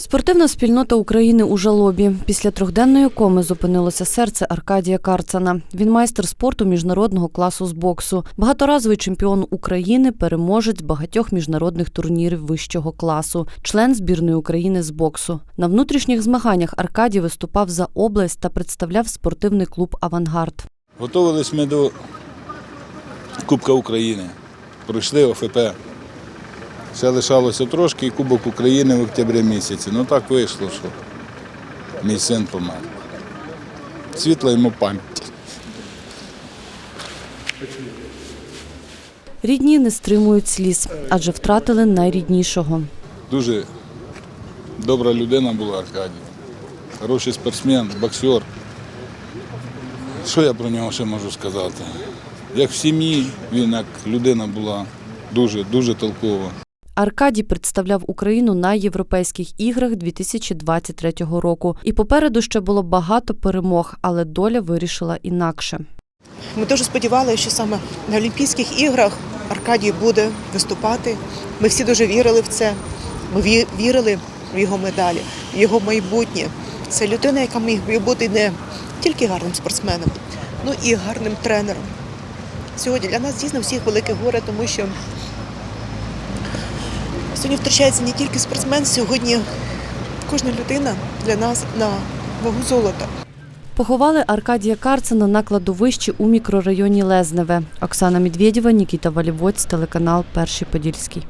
Спортивна спільнота України у жалобі. Після трьохденної коми зупинилося серце Аркадія Карцана. Він майстер спорту міжнародного класу з боксу, багаторазовий чемпіон України, переможець багатьох міжнародних турнірів вищого класу, член збірної України з боксу. На внутрішніх змаганнях Аркадій виступав за область та представляв спортивний клуб Авангард. Готувались ми до Кубка України. Пройшли ОФП. Ще лишалося трошки і Кубок України в октябрі місяці. Ну так вийшло, що мій син помер. Світла йому пам'ять. Рідні не стримують сліз, адже втратили найріднішого. Дуже добра людина була Аркадій. Хороший спортсмен, боксер. Що я про нього ще можу сказати? Як в сім'ї він як людина була дуже, дуже толкова. Аркадій представляв Україну на європейських іграх 2023 року. І попереду ще було багато перемог, але доля вирішила інакше. Ми дуже сподівалися, що саме на Олімпійських іграх Аркадій буде виступати. Ми всі дуже вірили в це. Ми вірили в його медалі, в його майбутнє. Це людина, яка міг би бути не тільки гарним спортсменом, ну і гарним тренером. Сьогодні для нас дійсно всіх велике горе, тому що сьогодні втрачається не тільки спортсмен, сьогодні кожна людина для нас на вагу золота. Поховали Аркадія Карцена на кладовищі у мікрорайоні Лезневе. Оксана Медведєва, Нікіта Валівоць, телеканал Перший Подільський.